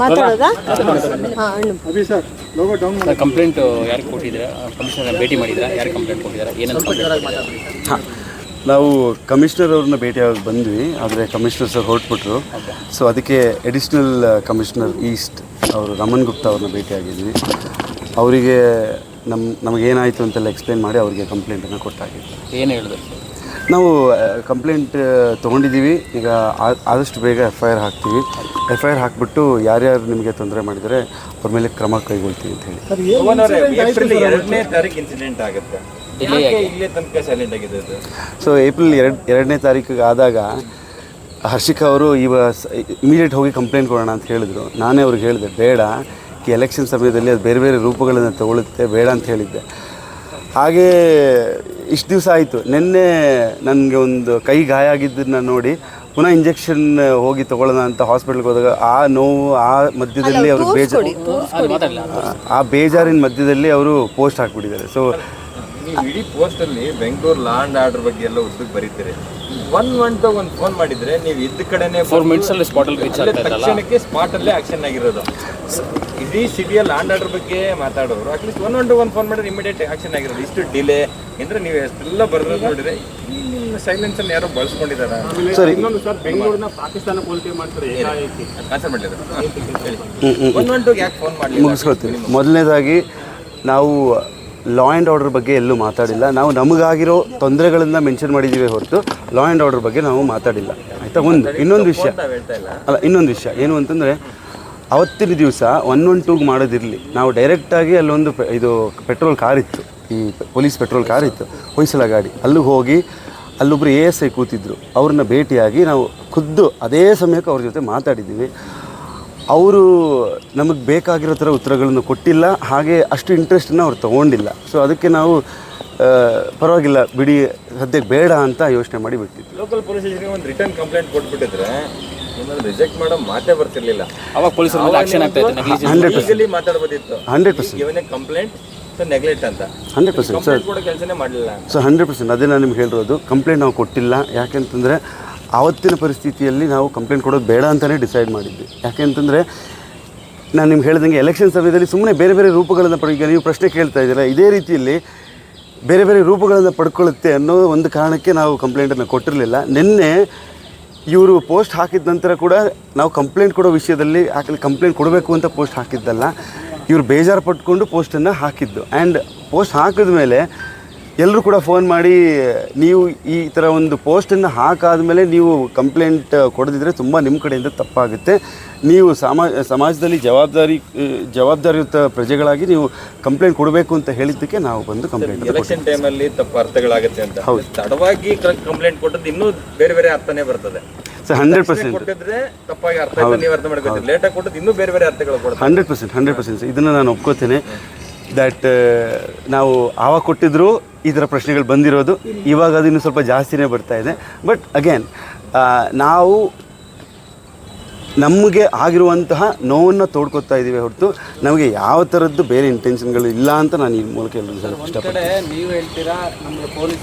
ಮಾತಾಡೋದಾ? ಹಾಂ ಅಣ್ಣ Abhi sir logo down ಮಾಡಿ. ಕಂಪ್ಲೇಂಟ್ ಯಾರು ಕೊಟ್ಟಿದ್ದೀರಾ? ಕಮಿಷನರ್ ಭೇಟಿ ಮಾಡಿದ್ದೀರಾ? ಯಾರು ಕಂಪ್ಲೇಂಟ್ ಕೊಟ್ಟಿದ್ದೀರಾ? ಏನಂತ ಹಾಂ ನಾವು ಕಮಿಷನರ್ ಅವ್ರನ್ನ ಭೇಟಿಯಾಗಿ ಬಂದ್ವಿ ಆದರೆ ಕಮಿಷನರ್ ಸರ್ ಹೊರಟ್ಬಿಟ್ರು. ಸೊ ಅದಕ್ಕೆ ಎಡಿಷ್ನಲ್ ಕಮಿಷನರ್ ಈಸ್ಟ್ ಅವರು ರಮನ್ ಗುಪ್ತಾ ಅವ್ರನ್ನ ಭೇಟಿಯಾಗಿದ್ವಿ. ಅವರಿಗೆ ನಮ್ಮ ನಮಗೇನಾಯಿತು ಅಂತೆಲ್ಲ ಎಕ್ಸ್ಪ್ಲೇನ್ ಮಾಡಿ ಅವರಿಗೆ ಕಂಪ್ಲೇಂಟನ್ನು ಕೊಟ್ಟಾಗಿತ್ತು ಏನು ಹೇಳಿದ್ರು? ನಾವು ಕಂಪ್ಲೇಂಟ್ ತೊಗೊಂಡಿದ್ದೀವಿ. ಈಗ ಆದಷ್ಟು ಬೇಗ ಎಫ್ ಐ ಆರ್ ಹಾಕ್ತೀವಿ. ಎಫ್ ಐ ಆರ್ ಹಾಕ್ಬಿಟ್ಟು ಯಾರ್ಯಾರು ನಿಮಗೆ ತೊಂದರೆ ಮಾಡಿದರೆ ಅವ್ರ ಮೇಲೆ ಕ್ರಮ ಕೈಗೊಳ್ತೀವಿ ಅಂತ ಹೇಳಿ. ಸರ್ ಏನು ಏಪ್ರಿಲ್ ಎರಡನೇ ತಾರೀಕು ಇನ್ಸಿಡೆಂಟ್ ಆಗುತ್ತೆ. Delay ತನಕ ಸೈಲೆಂಟ್ ಆಗಿದೆ ಅದು? ಸೊ ಏಪ್ರಿಲ್ ಎರಡು ಎರಡನೇ ತಾರೀಕಿಗೆ ಆದಾಗ ಹರ್ಷಿಕಾ ಅವರು ಇವ ಇಮಿಡಿಯೇಟ್ ಹೋಗಿ ಕಂಪ್ಲೇಂಟ್ ಕೊಡೋಣ ಅಂತ ಹೇಳಿದರು. ನಾನೇ ಅವ್ರಿಗೆ ಹೇಳಿದೆ ಬೇಡ ಈ ಎಲೆಕ್ಷನ್ ಸಮಯದಲ್ಲಿ ಅದು ಬೇರೆ ಬೇರೆ ರೂಪಗಳನ್ನು ತಗೊಳುತ್ತೆ ಬೇಡ ಅಂತ ಹೇಳಿದ್ದೆ. ಹಾಗೇ ಇಷ್ಟು ದಿವಸ ಆಯಿತು. ನಿನ್ನೆ ನನಗೆ ಒಂದು ಕೈ ಗಾಯ ಆಗಿದ್ದನ್ನ ನೋಡಿ ಪುನಃ ಇಂಜೆಕ್ಷನ್ ಹೋಗಿ ತಗೊಳ್ಳೋಣ ಅಂತ ಹಾಸ್ಪಿಟ್ಲ್ಗೆ ಹೋದಾಗ ಆ ನೋವು ಆ ಮಧ್ಯದಲ್ಲಿ ಅವರು ಬೇಜಾರು ಆ ಬೇಜಾರಿನ ಮಧ್ಯದಲ್ಲಿ ಅವರು ಪೋಸ್ಟ್ ಹಾಕ್ಬಿಟ್ಟಿದ್ದಾರೆ. ಸೊ ನೀವು ಇಡೀ ಪೋಸ್ಟಲ್ಲಿ ಬೆಂಗಳೂರು ಲ್ಯಾಂಡ್ ಆರ್ಡರ್ ಬಗ್ಗೆ ಎಲ್ಲ ಉದ್ದಕ್ಕೆ ಬರೀತೀರಿ. ಒನ್ ಮಂತ್ ಒಂದು ಫೋನ್ ಮಾಡಿದ್ರೆ ನೀವು ಇದ್ದ ಕಡೆನೆ ಫೋರ್ ಮಿನಿಟ್ಸಲ್ಲಿ ಸ್ಪಾಟಲ್ಲಿ ರೀಚ್ ಅಲ್ಲೇ ಆಗ್ತಾ ಇದ್ದಲ್ಲ ತಕ್ಷಣಕ್ಕೆ ಸ್ಪಾಟ್ ಅಲ್ಲೇ ಆಕ್ಷನ್ ಆಗಿರೋದು. ಇಡೀ ಸಿಟಿಯ ಲ್ಯಾಂಡ್ ಆರ್ಡರ್ ಬಗ್ಗೆ ಮಾತಾಡೋರು at least one one two one phone ಮಾಡಿದ್ರೆ ಇಮಿಡಿಯೇಟ್ ಆಕ್ಷನ್ ಆಗಿರೋದು. ಇಷ್ಟು ಡಿಲೇ ಅಂದ್ರೆ ನೀವು ಎಷ್ಟೆಲ್ಲ ಬರೋದು ನೋಡಿದ್ರೆ ಸೈಲೆನ್ಸ್ ಅನ್ನು ಯಾರೋ ಇನ್ನೊಂದು ಸರ್ ಬೆಂಗಳೂರಿನ ಪಾಕಿಸ್ತಾನ ಹೋಲಿಕೆ ಮಾಡ್ತಾರೆ? ಆನ್ಸರ್ ಒನ್ ಒನ್ ಟು ಯಾಕೆ ಫೋನ್ ಮಾಡಲಿಲ್ಲ? ಮುಗಿಸ್ಕೊಳ್ತೀನಿ. ಮೊದಲನೇದಾಗಿ ನಾವು ಲಾ ಆ್ಯಂಡ್ ಆರ್ಡರ್ ಬಗ್ಗೆ ಎಲ್ಲೂ ಮಾತಾಡಿಲ್ಲ. ನಾವು ನಮಗಾಗಿರೋ ತೊಂದರೆಗಳನ್ನು ಮೆನ್ಷನ್ ಮಾಡಿದ್ದೀವಿ ಹೊರತು ಲಾ ಆ್ಯಂಡ್ ಆರ್ಡರ್ ಬಗ್ಗೆ ನಾವು ಮಾತಾಡಿಲ್ಲ. ಆಯಿತಾ? ಒಂದು, ಇನ್ನೊಂದು ವಿಷಯ. ಅಲ್ಲ, ಇನ್ನೊಂದು ವಿಷಯ. ಏನು ಅಂತಂದರೆ, ಅವತ್ತಿನ ದಿವಸ ಒನ್ ಒನ್ ಟೂಗೆ ಮಾಡೋದಿರಲಿ. ನಾವು ಡೈರೆಕ್ಟಾಗಿ ಅಲ್ಲೊಂದು ಇದು ಪೆಟ್ರೋಲ್ ಕಾರ್ ಇತ್ತು. ಈ ಪೊಲೀಸ್ ಪೆಟ್ರೋಲ್ ಕಾರ್ ಇತ್ತು. ಹೊಯ್ಸಳ ಗಾಡಿ. ಅಲ್ಲಿಗೆ ಹೋಗಿ ಅಲ್ಲೊಬ್ಬರು ಎ ಎಸ್ ಐ ಕೂತಿದ್ರು. ಅವ್ರನ್ನ ಭೇಟಿಯಾಗಿ ನಾವು ಖುದ್ದು ಅದೇ ಸಮಯಕ್ಕೆ ಅವ್ರ ಜೊತೆ ಮಾತಾಡಿದ್ದೀವಿ ಅವರು ನಮಗೆ ಬೇಕಾಗಿರೋ ಥರ ಉತ್ತರಗಳನ್ನು ಕೊಟ್ಟಿಲ್ಲ ಹಾಗೆ ಅಷ್ಟು ಇಂಟ್ರೆಸ್ಟನ್ನು ಅವ್ರು ತೊಗೊಂಡಿಲ್ಲ. ಸೊ ಅದಕ್ಕೆ ನಾವು ಪರವಾಗಿಲ್ಲ ಬಿಡಿ ಸದ್ಯಕ್ಕೆ ಬೇಡ ಅಂತ ಯೋಚನೆ ಮಾಡಿ ಬಿಟ್ಟಿದ್ವಿ. ಲೋಕಲ್ ಪೊಲೀಸ್ ಒಂದು ರಿಟರ್ನ್ ಕಂಪ್ಲೇಂಟ್ ಕೊಟ್ಬಿಟ್ಟಿದ್ರೆ ರಿಜೆಕ್ಟ್ ಮಾಡೋ ಮಾತೇ ಬರ್ತಿರ್ಲಿಲ್ಲ. ಅವಾಗ ಪೊಲೀಸರ ಮೇಲೆ ಆಕ್ಷನ್ ಆಗ್ತಾ ಇತ್ತು hundred percent ಮಾತಾಡ್ಬೋದಿತ್ತು. Hundred percent complaint so neglect ಅಂತ. ಹಂಡ್ರೆಡ್ ಪರ್ಸೆಂಟ್ ಸರ್ ಕಂಪ್ಲೇಂಟ್ ಕೊಡೋ ಕೆಲಸನೇ ಮಾಡಲಿಲ್ಲ ಸೊ ಹಂಡ್ರೆಡ್ ಪರ್ಸೆಂಟ್ ಅದೇ ನಾನು ನಿಮ್ಗೆ ಹೇಳಿರೋದು ಕಂಪ್ಲೇಂಟ್ ನಾವು ಕೊಟ್ಟಿಲ್ಲ. ಯಾಕೆಂತಂದರೆ ಆವತ್ತಿನ ಪರಿಸ್ಥಿತಿಯಲ್ಲಿ ನಾವು ಕಂಪ್ಲೇಂಟ್ ಕೊಡೋದು ಬೇಡ ಅಂತಲೇ ಡಿಸೈಡ್ ಮಾಡಿದ್ವಿ. ಯಾಕೆಂತಂದರೆ ನಾನು ನಿಮ್ಗೆ ಹೇಳ್ದಂಗೆ ಎಲೆಕ್ಷನ್ ಸಮಯದಲ್ಲಿ ಸುಮ್ಮನೆ ಬೇರೆ ಬೇರೆ ರೂಪಗಳನ್ನು ಪಡ ಈಗ ನೀವು ಪ್ರಶ್ನೆ ಕೇಳ್ತಾ ಇದ್ದೀರಾ, ಇದೇ ರೀತಿಯಲ್ಲಿ ಬೇರೆ ಬೇರೆ ರೂಪಗಳನ್ನು ಪಡ್ಕೊಳ್ಳುತ್ತೆ ಅನ್ನೋ ಒಂದು ಕಾರಣಕ್ಕೆ ನಾವು ಕಂಪ್ಲೇಂಟನ್ನು ಕೊಟ್ಟಿರಲಿಲ್ಲ. ನಿನ್ನೆ ಇವರು ಪೋಸ್ಟ್ ಹಾಕಿದ ನಂತರ ಕೂಡ ನಾವು ಕಂಪ್ಲೇಂಟ್ ಕೊಡೋ ವಿಷಯದಲ್ಲಿ ಹಾಕಲಿ ಕಂಪ್ಲೇಂಟ್ ಕೊಡಬೇಕು ಅಂತ ಪೋಸ್ಟ್ ಹಾಕಿದ್ದಲ್ಲ, ಇವರು ಬೇಜಾರು ಪಟ್ಕೊಂಡು ಪೋಸ್ಟನ್ನು ಹಾಕಿದ್ದು. ಆ್ಯಂಡ್ ಪೋಸ್ಟ್ ಹಾಕಿದ ಮೇಲೆ ಎಲ್ಲರೂ ಕೂಡ ಫೋನ್ ಮಾಡಿ ನೀವು ಈ ಥರ ಒಂದು ಪೋಸ್ಟನ್ನು ಹಾಕಾದ್ಮೇಲೆ ನೀವು ಕಂಪ್ಲೇಂಟ್ ಕೊಡದಿದ್ದರೆ ತುಂಬ ನಿಮ್ಮ ಕಡೆಯಿಂದ ತಪ್ಪಾಗುತ್ತೆ. ನೀವು ಸಮಾ ಸಮಾಜದಲ್ಲಿ ಜವಾಬ್ದಾರಿ ಜವಾಬ್ದಾರಿಯುತ ಪ್ರಜೆಗಳಾಗಿ ನೀವು ಕಂಪ್ಲೇಂಟ್ ಕೊಡಬೇಕು ಅಂತ ಹೇಳಿದ್ದಕ್ಕೆ ನಾವು ಬಂದು ಕಂಪ್ಲೇಂಟ್ ಎಲೆಕ್ಷನ್ ಟೈಮಲ್ಲಿ ತಪ್ಪು ಅರ್ಥಗಳಾಗುತ್ತೆ ಅಂತ. ಹೌದು. ತಡವಾಗಿ ಕಂಪ್ಲೇಂಟ್ ಕೊಟ್ಟದ್ದು ಇನ್ನೂ ಬೇರೆ ಬೇರೆ ಅರ್ಥನೇ ಬರ್ತದೆ. ಸೊ ಹಂಡ್ರೆಡ್ ಪರ್ಸೆಂಟ್ ಕೊಟ್ಟಿದ್ರೆ ತಪ್ಪಾಗಿ ಅರ್ಥ ಆಯ್ತು ನೀವು ಅರ್ಥ ಮಾಡ್ಕೊತೀರಿ? ಲೇಟಾಗಿ ಕೊಟ್ಟದ್ದು ಇನ್ನೂ ಬೇರೆ ಬೇರೆ ಅರ್ಥಗಳು ಹಂಡ್ರೆಡ್ ಪರ್ಸೆಂಟ್ ಹಂಡ್ರೆಡ್ ಪರ್ಸೆಂಟ್ ಇದನ್ನು ನಾನು ಒಪ್ಕೋತೇನೆ. ದ್ಯಾಟ್ ನಾವು ಆವಾಗ ಕೊಟ್ಟಿದ್ರು ಈ ಥರ ಪ್ರಶ್ನೆಗಳು ಬಂದಿರೋದು. ಇವಾಗ ಅದು ಇನ್ನೂ ಸ್ವಲ್ಪ ಜಾಸ್ತಿನೇ ಬರ್ತಾ ಇದೆ. ಬಟ್ ಅಗೇನ್ ನಾವು ನಮಗೆ ಆಗಿರುವಂತಹ ನೋವನ್ನು ತೋಡ್ಕೊತಾ ಇದ್ದೀವಿ ಹೊರತು, ನಮಗೆ ಯಾವ ಥರದ್ದು ಬೇರೆ ಇಂಟೆನ್ಷನ್ಗಳು ಇಲ್ಲ ಅಂತ ನಾನು ಈ ಮೂಲಕ ಹೇಳೋದು ಸರ್ ಇಷ್ಟಪಡ್ತೀನಿ ನೀವು ಹೇಳ್ತೀರಾ ಪೊಲೀಸ್